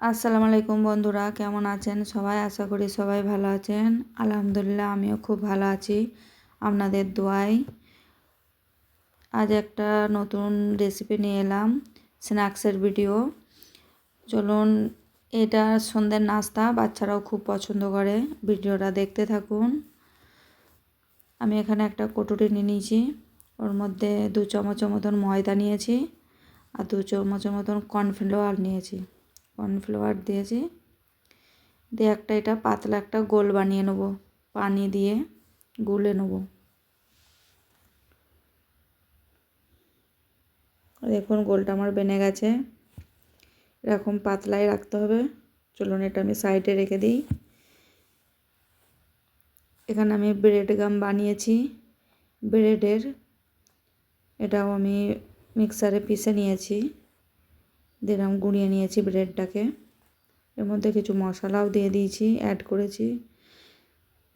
আসসালামু আলাইকুম বন্ধুরা, কেমন আছেন সবাই? আশা করি সবাই ভালো আছেন। আলহামদুলিল্লাহ আমিও খুব ভালো আছি আপনাদের দোয়াই আজ একটা নতুন রেসিপি নিয়ে এলাম স্ন্যাক্সের ভিডিও চলুন, এটা সন্ধ্যের নাস্তা, বাচ্চারাও খুব পছন্দ করে। ভিডিওটা দেখতে থাকুন। আমি এখানে একটা কটুরি নিয়ে নিয়েছি, ওর মধ্যে দু চামচের মতন ময়দা নিয়েছি আর দু চামচের মতন কর্নফ্লাওয়ার নিয়েছি। কর্নফ্লাওয়ার দিয়েছি। দিয়ে একটা এটা পাতলা একটা গোল বানিয়ে নেব। পানি দিয়ে গুলে নেব। দেখুন, গোলটা আমার বেনে গেছে। এরকম পাতলাই রাখতে হবে। চলুন, এটা আমি সাইডে রেখে দিই। এখানে আমি ব্রেড গাম বানিয়েছি। ব্রেডের এটাও আমি মিক্সারে পিষে নিয়েছি। দিলাম, গুঁড়িয়ে নিয়েছি ব্রেডটাকে। এর মধ্যে কিছু মশলাও দিয়ে দিয়েছি অ্যাড করেছি।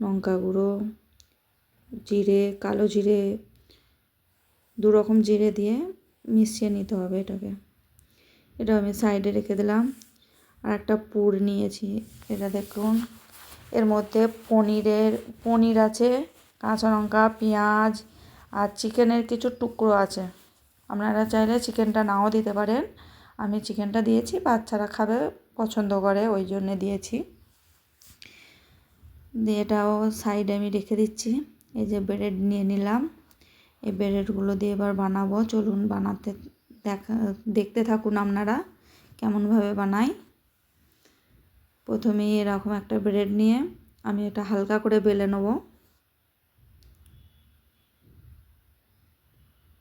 লঙ্কা গুঁড়ো, জিরে, কালো জিরে, দু রকম জিরে দিয়ে মিশিয়ে নিতে হবে এটাকে। এটা আমি সাইডে রেখে দিলাম। আর একটা পুর নিয়েছি, এটা দেখুন। এর মধ্যে পনিরের, পনির আছে, কাঁচা লঙ্কা, পেঁয়াজ আর চিকেনের কিছু টুকরো আছে। আপনারা চাইলে চিকেনটা নাও দিতে পারেন। আমি চিকেনটা দিয়েছি, বাচ্চারা খাবে, পছন্দ করে, ওই জন্যে দিয়েছি। দিয়ে এটাও সাইডে আমি রেখে দিচ্ছি। এই যে ব্রেড নিয়ে নিলাম। এই ব্রেডগুলো দিয়ে এবার বানাবো। চলুন বানাতে দেখা, দেখতে থাকুন আপনারা কেমনভাবে বানাই। প্রথমেই এরকম একটা ব্রেড নিয়ে আমি এটা হালকা করে বেলে নেব।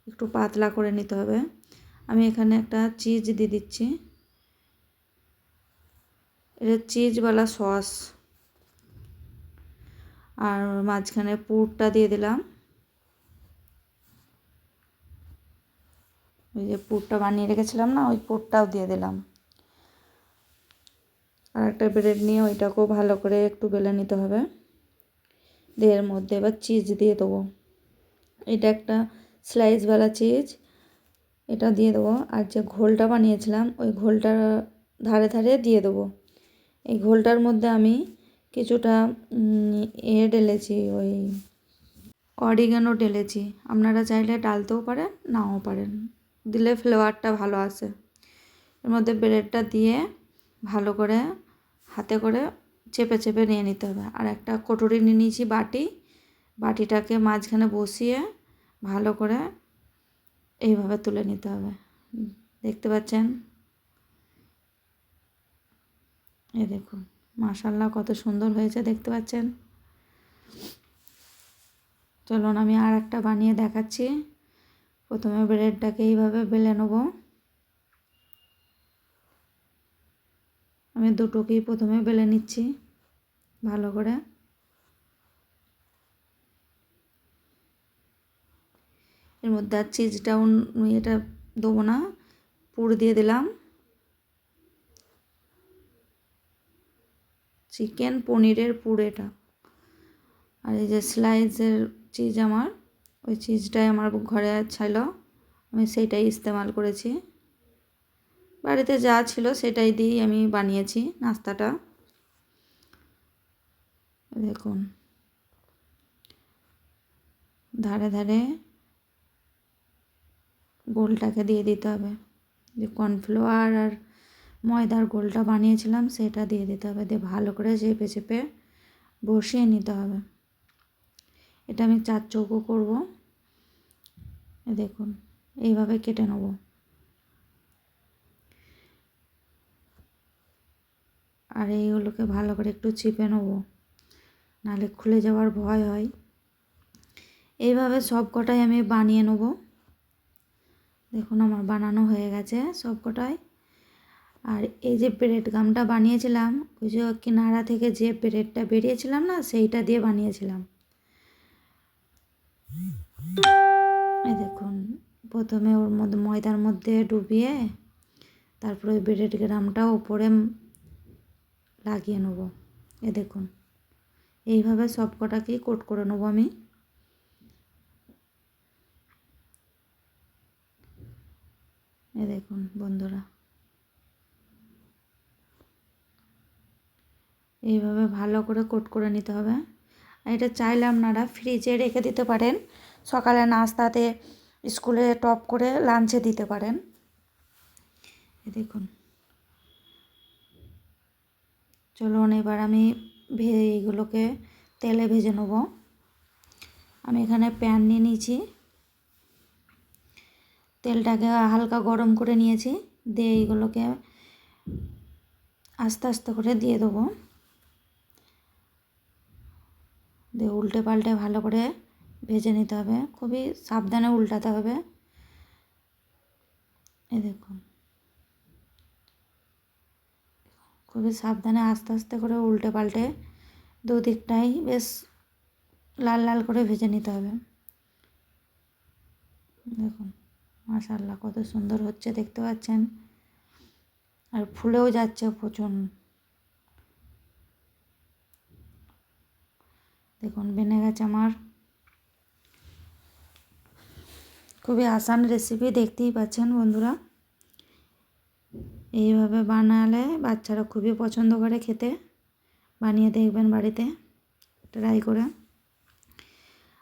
একটু পাতলা করে নিতে হবে। আমি এখানে একটা চিজ দিয়ে দিচ্ছি। এটা চিজওয়ালা সস আর মাঝখানে পুরটা দিয়ে দিলাম। ওই যে পুরটা বানিয়ে রেখেছিলাম না, ওই পুরটাও দিয়ে দিলাম। আর একটা ব্রেড নিয়ে ওইটাকেও ভালো করে একটু বেলে নিতে হবে। দিয়ে মধ্যে এবার চিজ দিয়ে দেবো। এটা একটা স্লাইসওয়ালা চিজ এটা দিয়ে দেবো। আর যে ঘোলটা বানিয়েছিলাম, ওই ঘোলটা ধারে ধারে দিয়ে দেবো। এই ঘোলটার মধ্যে আমি কিছুটা এ ঢেলেছি, ওই অরিগানো ঢেলেছি। আপনারা চাইলে ডালতেও পারেন, নাও পারেন। দিলে ফ্লেভারটা ভালো আসে। এর মধ্যে ব্রেডটা দিয়ে ভালো করে হাতে করে চেপে চেপে নিয়ে নিতে হবে। আর একটা কটুরি নিয়ে নিয়েছি বাটি। বাটিটাকে মাঝখানে বসিয়ে ভালো করে এইভাবে তুলে নিতে হবে। দেখতে পাচ্ছেন? এ দেখুন মাশাল্লাহ কত সুন্দর হয়েছে, দেখতে পাচ্ছেন? চলুন আমি আর একটা বানিয়ে দেখাচ্ছি। প্রথমে ব্রেডটাকে এইভাবে বেলে নেব। আমি দুটোকেই প্রথমে বেলে নিচ্ছি, ভালো করে এর মধ্যে আর চিজটাও এটা দেবো না। পুর দিয়ে দিলাম। চিকেন পনিরের পুর এটা। আর এই যে স্লাইসের চিজ আমার, ওই চিজটাই আমার ঘরে ছিল। আমি সেইটাই ইস্তেমাল করেছি। বাড়িতে যা ছিল সেটাই দিয়েই আমি বানিয়েছি নাস্তাটা। দেখুন। ধারে ধারে গোলটাকে দিয়ে দিতে হবে। যে কর্নফ্লাওয়ার আর ময়দার গোলটা বানিয়েছিলাম, সেটা দিয়ে দিতে হবে। দিয়ে ভালো করে চেপে চেপে বসিয়ে নিতে হবে। এটা আমি চার চৌকো করব। দেখুন, এইভাবে কেটে নেব। আর এইগুলোকে ভালো করে একটু চিপে নেব। নাহলে খুলে যাওয়ার ভয় হয়। এইভাবে সব কটাই আমি বানিয়ে নেব। দেখুন আমার বানানো হয়ে গেছে সব কটাই আর এই যে ব্রেড গামটা বানিয়েছিলাম, ওই যে কিনারা থেকে যে ব্রেডটা বেরিয়েছিলাম না, সেইটা দিয়ে বানিয়েছিলাম। এই দেখুন, প্রথমে ওর মধ্যে ময়দার মধ্যে ডুবিয়ে তারপরে ওই ব্রেড গ্রামটা ওপরে লাগিয়ে নেব। এ দেখুন, এইভাবে সব কটাকেই কোট করে নেব আমি এ দেখুন বন্ধুরা এইভাবে ভালো করে কোট করে নিতে হবে। আর এটা চাইলে আপনারা ফ্রিজে রেখে দিতে পারেন। সকালে নাস্তাতে স্কুলে টপ করে লাঞ্চে দিতে পারেন। দেখুন। চলুন, এবার আমি ভে, এইগুলোকে তেলে ভেজে নেব। আমি এখানে প্যান নিয়ে নিয়েছি। তেলটাকে হালকা গরম করে নিয়েছি। দিয়ে এইগুলোকে আস্তে আস্তে করে দিয়ে দেবো। দিয়ে উল্টে পাল্টে ভালো করে ভেজে নিতে হবে। খুবই সাবধানে উল্টাতে হবে। এই দেখুন। খুবই সাবধানে আস্তে আস্তে করে উল্টে পাল্টে দুদিকটাই বেশ লাল লাল করে ভেজে নিতে হবে। দেখুন মাশাল্লাহ কত সুন্দর হচ্ছে, দেখতে পাচ্ছেন? আর ফুলেও যাচ্ছে প্রচুর দেখুন বেনে গেছে আমার খুবই আসান রেসিপি দেখতেই পাচ্ছেন বন্ধুরা। এইভাবে বানালে বাচ্চারা খুবই পছন্দ করে খেতে। বানিয়ে দেখবেন বাড়িতে ট্রাই করে।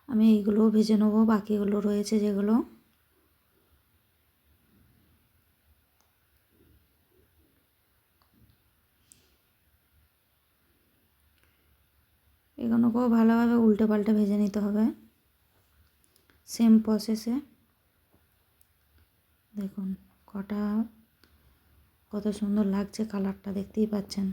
আমি এইগুলোও ভেজে নেব, বাকিগুলো রয়েছে যেগুলো। এগুলোকেও ভালোভাবে উল্টে পাল্টে ভেজে নিতে হবে। সেম প্রসেসে দেখুন, কটা, কত সুন্দর লাগছে কালারটা দেখতেই পাচ্ছেন।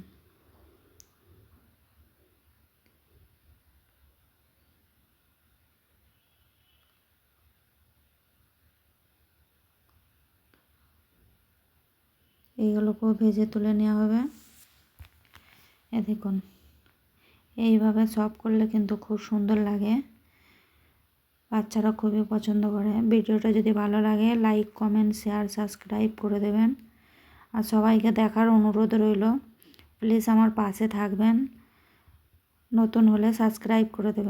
এইগুলোকেও ভেজে তুলে নেওয়া হবে। এ দেখুন এইভাবে সব করলে কিন্তু খুব সুন্দর লাগে। বাচ্চারা খুবই পছন্দ করে। ভিডিওটা যদি ভালো লাগে লাইক কমেন্ট শেয়ার সাবস্ক্রাইব করে দেবেন। আর সবাইকে দেখার অনুরোধ রইল প্লিজ আমার পাশে থাকবেন। নতুন হলে সাবস্ক্রাইব করে দেবেন।